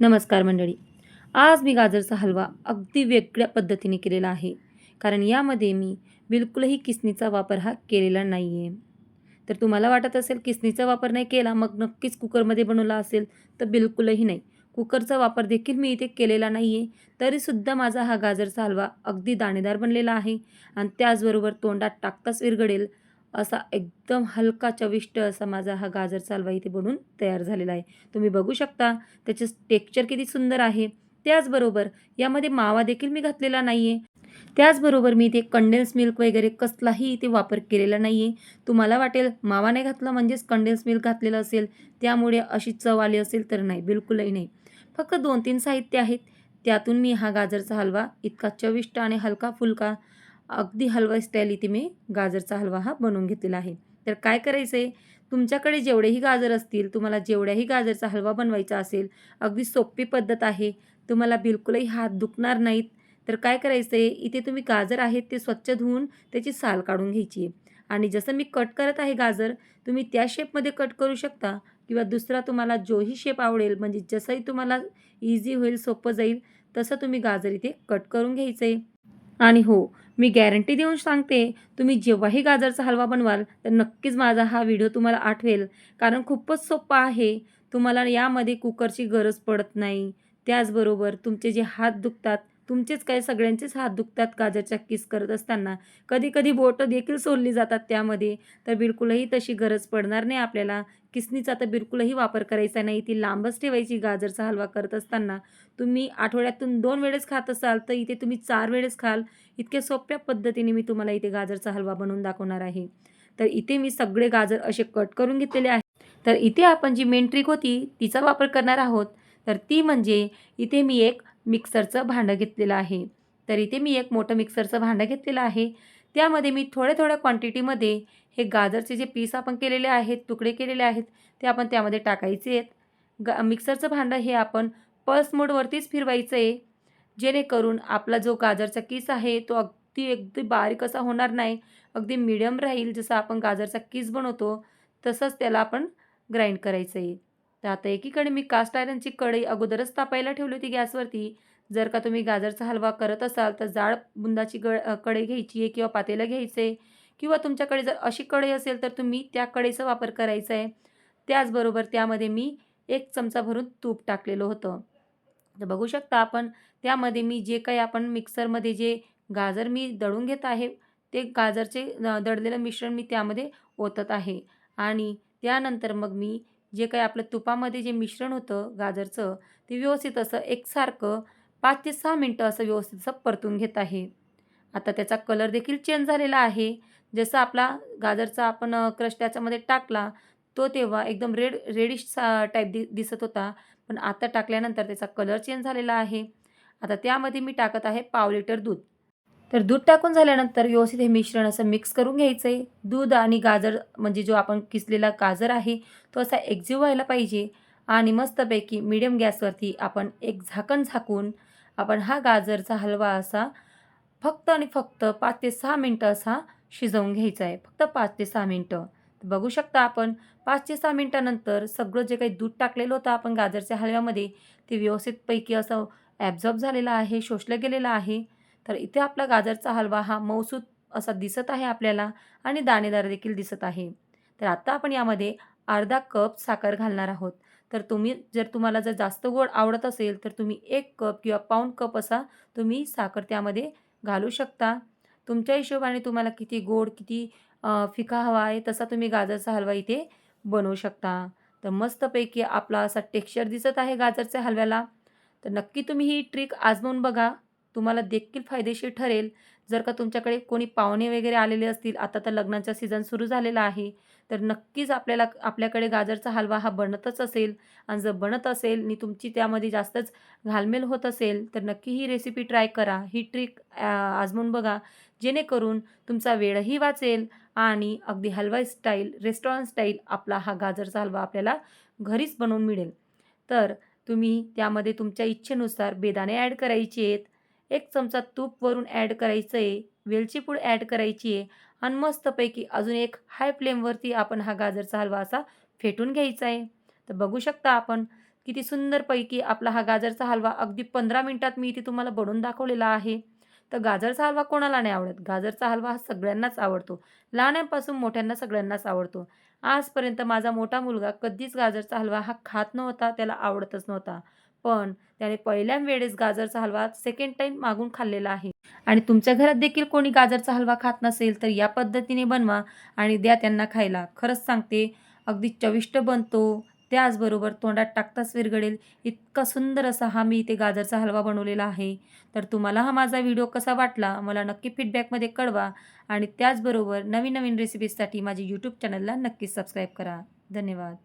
नमस्कार मंडळी. आज मी गाजरचा हलवा अगदी वेगळ्या पद्धतीने केलेला आहे. कारण यामध्ये मी बिलकुलही किसनीचा वापर हा केलेला नाही आहे तर तुम्हाला वाटत असेल किसनीचा वापर नाही केला मग नक्कीच कुकरमध्ये बनवला असेल तर बिलकुलही नाही. कुकरचा वापर देखील मी इथे केलेला नाही आहे तरीसुद्धा माझा हा गाजरचा हलवा अगदी दाणेदार बनलेला आहे. आणि त्याचबरोबर तोंडात टाकताच विरगडेल असा एकदम हलका चविष्ट असा माझा हा गाजरचा हलवा इथे बनून तयार झालेला आहे. तुम्ही बघू शकता त्याचे टेक्चर किती सुंदर आहे. त्याचबरोबर यामध्ये मावा देखील मी घातलेला नाही आहे त्याचबरोबर मी इथे कंडेन्स मिल्क वगैरे कसलाही इथे वापर केलेला नाही आहे तुम्हाला वाटेल मावा नाही घातला म्हणजेच कंडेन्स मिल्क घातलेलं असेल त्यामुळे अशी चव आली असेल तर नाही बिलकुलही नाही. फक्त दोन तीन साहित्य आहेत. त्यातून मी हा गाजरचा हलवा इतका चविष्ट आणि हलका फुलका अगदी हलवा स्टाईल इथे मी गाजरचा हलवा हा बनवून घेतलेला आहे. तर काय करायचं आहे तुमच्याकडे जेवढेही गाजर असतील तुम्हाला जेवढ्याही गाजरचा हलवा बनवायचा असेल अगदी सोपी पद्धत आहे. तुम्हाला बिलकुलही हात दुखणार नाहीत. तर काय करायचं आहे इथे तुम्ही गाजर आहेत ते स्वच्छ धुवून त्याची साल काढून घ्यायची आहे. आणि जसं मी कट करत आहे गाजर तुम्ही त्या शेपमध्ये कट करू शकता किंवा दुसरा तुम्हाला जोही शेप आवडेल म्हणजे जसंही तुम्हाला इझी होईल सोपं जाईल तसं तुम्ही गाजर इथे कट करून घ्यायचं आहे आणि हो मी गॅरंटी देऊन सांगते तुम्ही जेव्हाही गाजरचा हलवा बनवाल तर नक्कीच माझा हा व्हिडिओ तुम्हाला आठवेल. कारण खूपच सोपा आहे. तुम्हाला यामध्ये कुकरची गरज पडत नाही. त्याचबरोबर तुमचे जे हात दुखतात तुमचेच काय सगळ्यांचेच हात दुखतात गाजरच्या किस करत असताना. कधी कधी बोटं देखील सोलली जातात त्यामध्ये. तर बिलकुलही तशी गरज पडणार नाही आपल्याला. किसनीचा तर बिलकुलही वापर करायचा नाही. ती लांबच ठेवायची गाजरचा हलवा करत असताना. तुम्ही आठवड्यातून दोन वेळेस खात असाल तर इथे तुम्ही चार वेळेस खाल. इतक्या सोप्या पद्धतीने मी तुम्हाला इथे गाजरचा हलवा बनवून दाखवणार आहे. तर इथे मी सगळे गाजर असे कट करून घेतलेले आहे. तर इथे आपण जी मेन ट्रिक होती तिचा वापर करणार आहोत. तर ती म्हणजे इथे मी एक मिक्सरचं भांडं घेतलेलं आहे. तर इथे मी एक मोठं मिक्सरचं भांडं घेतलेलं आहे. त्यामध्ये मी थोड्या थोड्या क्वांटिटीमध्ये हे गाजरचे जे पीस आपण केलेले आहेत तुकडे केलेले आहेत ते आपण त्यामध्ये टाकायचे आहेत. ग मिक्सरचं भांडं हे आपण पल्स मोडवरतीच फिरवायचं आहे जेणेकरून आपला जो गाजरचा किस आहे तो अगदी अगदी बारीक असा होणार नाही. अगदी मिडियम राहील जसं आपण गाजरचा किस बनवतो तसंच त्याला आपण ग्राइंड करायचं आहे तर आता एकीकडे मी कास्ट आयरनची कढई अगोदरच तापायला ठेवली होती गॅसवरती. जर का तुम्ही गाजरचा हलवा करत असाल तर जाड बुंदाची गळ कढई घ्यायची आहे किंवा पातेलं घ्यायचं आहे किंवा तुमच्याकडे जर अशी कढई असेल तर तुम्ही त्या कढईचा वापर करायचा आहे त्याचबरोबर त्यामध्ये मी एक चमचा भरून तूप टाकलेलं होतं. तर बघू शकता आपण त्यामध्ये मी जे काही आपण मिक्सरमध्ये जे गाजर मी दळून घेत आहे ते गाजरचे दळलेलं मिश्रण मी त्यामध्ये ओतत आहे. आणि त्यानंतर मग मी जे काही आपलं तुपामध्ये जे मिश्रण होतं गाजरचं ते व्यवस्थित असं एकसारखं पाच ते सहा मिनटं असं व्यवस्थित असं परतून घेत आहे. आता त्याचा कलर देखील चेंज झालेला आहे. जसं आपला गाजरचा आपण क्रश त्याच्यामध्ये टाकला तो तेव्हा एकदम रेड रेडिश टाईप दि दिसत होता. पण आता टाकल्यानंतर त्याचा कलर चेंज झालेला आहे. आता त्यामध्ये मी टाकत आहे पाव लिटर दूध. तर दूध टाकून झाल्यानंतर व्यवस्थित हे मिश्रण असं मिक्स करून घ्यायचं आहे दूध आणि गाजर म्हणजे जो आपण किसलेला गाजर आहे तो असा एक्झिव व्हायला पाहिजे. आणि मस्तपैकी मिडियम गॅसवरती आपण एक झाकण झाकून आपण हा गाजरचा हलवा असा फक्त आणि फक्त पाच ते सहा मिनटं असा शिजवून घ्यायचा आहे फक्त पाच ते सहा मिनटं. बघू शकता आपण पाच ते सहा मिनटानंतर सगळं जे काही दूध टाकलेलं होतं आपण गाजरच्या हलव्यामध्ये ते व्यवस्थितपैकी असं ॲब्झॉर्ब झालेलं आहे शोषलं गेलेलं आहे. तर इथे आपला गाजरचा हलवा हा मौसूद असा दिसत आहे आपल्याला आणि दाणेदार देखील दिसत आहे. तर आता आपण यामध्ये अर्धा कप साखर घालणार आहोत. तर तुम्ही जर तुम्हाला जर जास्त गोड आवडत असेल तर तुम्ही एक कप किंवा पाऊण कप असा तुम्ही साखर त्यामध्ये घालू शकता. तुमच्या हिशोबाने तुम्हाला किती गोड किती फिका हवा आहे तसा तुम्ही गाजरचा हलवा इथे बनवू शकता. तर मस्तपैकी आपला असा टेक्स्चर दिसत आहे गाजरच्या हलव्याला. तर नक्की तुम्ही ही ट्रिक आजमावून बघा. तुम्हाला देखील फायदेशीर ठरेल. जर का तुमच्याकडे कोणी पाहुणे वगैरे आलेले असतील आता तर लग्नाचा सीझन सुरू झालेला आहे तर नक्कीच आपल्याला आपल्याकडे गाजरचा हलवा हा बनतच असेल. आणि जर बनत असेल आणि तुमची त्यामध्ये जास्तच घालमेल होत असेल तर नक्की ही रेसिपी ट्राय करा. ही ट्रिक आजमून बघा. जेणेकरून तुमचा वेळही वाचेल आणि अगदी हलवा स्टाईल रेस्टॉरंट स्टाईल आपला हा गाजरचा हलवा आपल्याला घरीच बनवून मिळेल. तर तुम्ही त्यामध्ये तुमच्या इच्छेनुसार बेदाणे ॲड करायचे आहेत. एक चमचा तूप वरून ॲड करायचं आहे वेलची पूड ॲड करायची आहे. आणि मस्तपैकी अजून एक हाय फ्लेमवरती आपण हा गाजरचा हलवा असा फेटून घ्यायचा आहे तर बघू शकता आपण किती सुंदरपैकी आपला हा गाजरचा हलवा अगदी पंधरा मिनटात मी इथे तुम्हाला बनवून दाखवलेला आहे. तर गाजरचा हलवा कोणाला नाही आवडत? गाजरचा हलवा हा सगळ्यांनाच आवडतो. लहानांपासून मोठ्यांना सगळ्यांनाच आवडतो. आजपर्यंत माझा मोठा मुलगा कधीच गाजरचा हलवा हा खात नव्हता त्याला आवडतच नव्हता. पण त्याने पहिल्या वेळेस गाजरचा हलवा सेकंड टाईम मागून खाल्लेला आहे. आणि तुमच्या घरात देखील कोणी गाजरचा हलवा खात नसेल तर या पद्धतीने बनवा आणि द्या त्यांना खायला. खरंच सांगते अगदी चविष्ट बनतो. त्याचबरोबर तोंडात टाकताच विरगडेल इतका सुंदर असा हा मी इथे गाजरचा हलवा बनवलेला आहे. तर तुम्हाला हा माझा व्हिडिओ कसा वाटला मला नक्की फीडबॅकमध्ये कळवा. आणि त्याचबरोबर नवीन नवीन रेसिपीजसाठी माझी यूट्यूब चॅनलला नक्कीच सबस्क्राईब करा. धन्यवाद.